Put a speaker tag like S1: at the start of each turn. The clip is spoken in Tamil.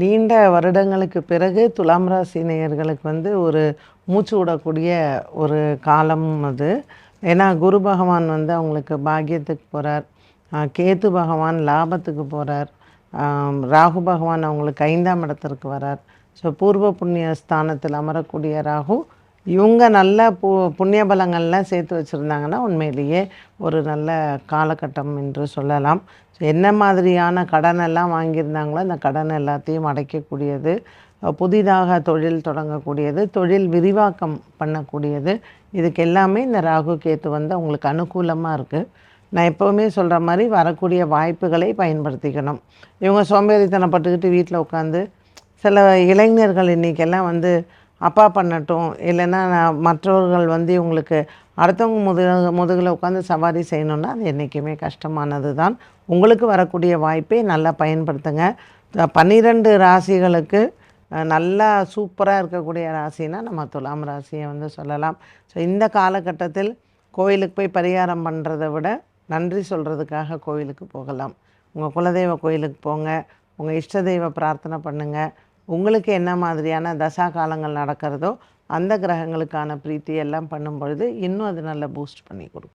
S1: நீண்ட வருடங்களுக்கு பிறகு துலாம் ராசி நேயர்களுக்கு வந்து ஒரு மூச்சு விடக்கூடிய ஒரு காலம் அது. ஏன்னா குரு பகவான் வந்து அவங்களுக்கு பாக்கியத்துக்கு போகிறார் கேத்து பகவான் லாபத்துக்கு போகிறார் ராகு பகவான் அவங்களுக்கு ஐந்தாம் இடத்திற்கு வரார். ஸோ பூர்வ புண்ணிய ஸ்தானத்தில் அமரக்கூடிய ராகு இவங்க நல்ல பு புண்ணிய பலங்கள்லாம் சேர்த்து வச்சுருந்தாங்கன்னா உண்மையிலேயே ஒரு நல்ல காலகட்டம் என்று சொல்லலாம். ஸோ என்ன மாதிரியான கடன் எல்லாம் வாங்கியிருந்தாங்களோ அந்த கடன் எல்லாத்தையும் அடைக்கக்கூடியது புதிதாக தொழில் தொடங்கக்கூடியது தொழில் விரிவாக்கம் பண்ணக்கூடியது. இதுக்கு எல்லாமே இந்த ராகு கேத்து வந்து அவங்களுக்கு அனுகூலமாக இருக்குது நான் எப்போவுமே சொல்கிற மாதிரி வரக்கூடிய வாய்ப்புகளை பயன்படுத்திக்கணும். இவங்க சோம்பேறித்தனப்பட்டுக்கிட்டு வீட்டில் உட்காந்து சில இளைஞர்கள் இன்றைக்கெல்லாம் வந்து அப்பா பண்ணட்டும் இல்லைன்னா நான் மற்றவர்கள் வந்து இவங்களுக்கு அடுத்தவங்க முதுக முதுகில் உட்காந்து சவாரி செய்யணுன்னா அது என்றைக்குமே கஷ்டமானது தான் உங்களுக்கு வரக்கூடிய வாய்ப்பை நல்லா பயன்படுத்துங்க. பன்னிரெண்டு ராசிகளுக்கு நல்லா சூப்பராக இருக்கக்கூடிய ராசினா நம்ம துலாம் ராசியை வந்து சொல்லலாம். ஸோ இந்த காலகட்டத்தில் கோயிலுக்கு போய் பரிகாரம் பண்ணுறதை விட நன்றி சொல்கிறதுக்காக கோயிலுக்கு போகலாம். உங்கள் குலதெய்வ கோயிலுக்கு போங்க. உங்கள் இஷ்ட தெய்வ பிரார்த்தனை பண்ணுங்கள் உங்களுக்கு என்ன மாதிரியான தசா காலங்கள் நடக்கிறதோ அந்த கிரகங்களுக்கான பிரீத்தி எல்லாம் பண்ணும் பொழுது இன்னும் அது நல்ல பூஸ்ட் பண்ணி கொடுக்கும்.